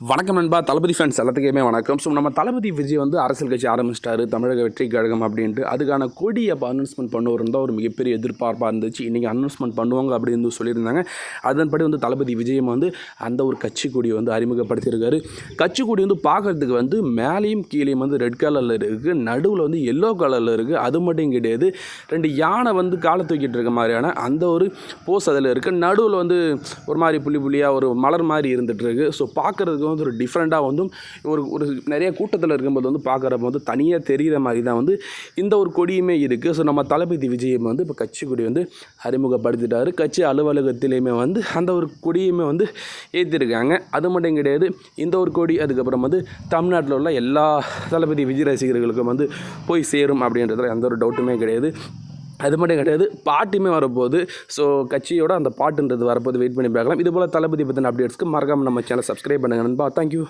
வணக்கம் நண்பா தளபதி ஃபேன்ஸ் எல்லாத்துக்குமே வணக்கம். ஸோ நம்ம தளபதி விஜய் வந்து அரசியல் கட்சி ஆரம்பிச்சிட்டாரு தமிழக வெற்றி கழகம் அப்படின்ட்டு. அதுக்கான கொடி அப்போ அனௌன்ஸ்மெண்ட் பண்ணுவோம் இருந்தால் ஒரு மிகப்பெரிய எதிர்பார்ப்பாக இருந்துச்சு. இன்றைக்கி அனௌன்ஸ்மெண்ட் பண்ணுவாங்க அப்படின்னு சொல்லியிருந்தாங்க. அதன்படி வந்து தளபதி விஜயம் வந்து அந்த ஒரு கட்சி கொடியை வந்து அறிமுகப்படுத்தியிருக்காரு. கட்சி கொடி வந்து பார்க்கறதுக்கு வந்து மேலேயும் கீழேயும் வந்து ரெட் கலரில் இருக்குது நடுவில் வந்து எல்லோ கலரில் இருக்குது அது மட்டும் கிடையாது. ரெண்டு யானை வந்து காலை தூக்கிட்டு இருக்க மாதிரியான அந்த ஒரு போஸ் அதில் இருக்குது நடுவில் வந்து ஒரு மாதிரி புள்ளி புள்ளியாக ஒரு மலர் மாதிரி இருந்துகிட்டு இருக்குது ஸோ பார்க்குறதுக்கு வந்து ஒரு டிஃப்ரெண்ட்டாக வந்து ஒரு ஒரு நிறைய கூட்டத்தில் இருக்கும்போது வந்து பார்க்குறப்ப வந்து தனியாக தெரிகிற மாதிரி தான் வந்து இந்த ஒரு கொடியுமே இருக்குது ஸோ நம்ம தளபதி விஜயம் வந்து இப்போ கட்சி கொடி வந்து அறிமுகப்படுத்திட்டாரு. கட்சி அலுவலகத்திலையுமே வந்து அந்த ஒரு கொடியுமே வந்து ஏற்றிருக்காங்க அது மட்டும் கிடையாது இந்த ஒரு கொடி அதுக்கப்புறம் வந்து தமிழ்நாட்டில் உள்ள எல்லா தளபதி விஜய் ரசிகர்களுக்கும் வந்து போய் சேரும் அப்படின்றதுல எந்த ஒரு டவுட்டுமே கிடையாது. அது மட்டும் கிடையாது பாட்டுமே வரப்போகுது. ஸோ கட்சியோட அந்த பாட்டுன்றது வரப்போது வெயிட் பண்ணி பார்க்கலாம். இது போல் தளபதி பற்றின அப்டேட்ஸ்க்கு மறக்காமல் நம்ம சேனல் சப்ஸ்கிரைப் பண்ணுங்க நண்பா. தேங்க்யூ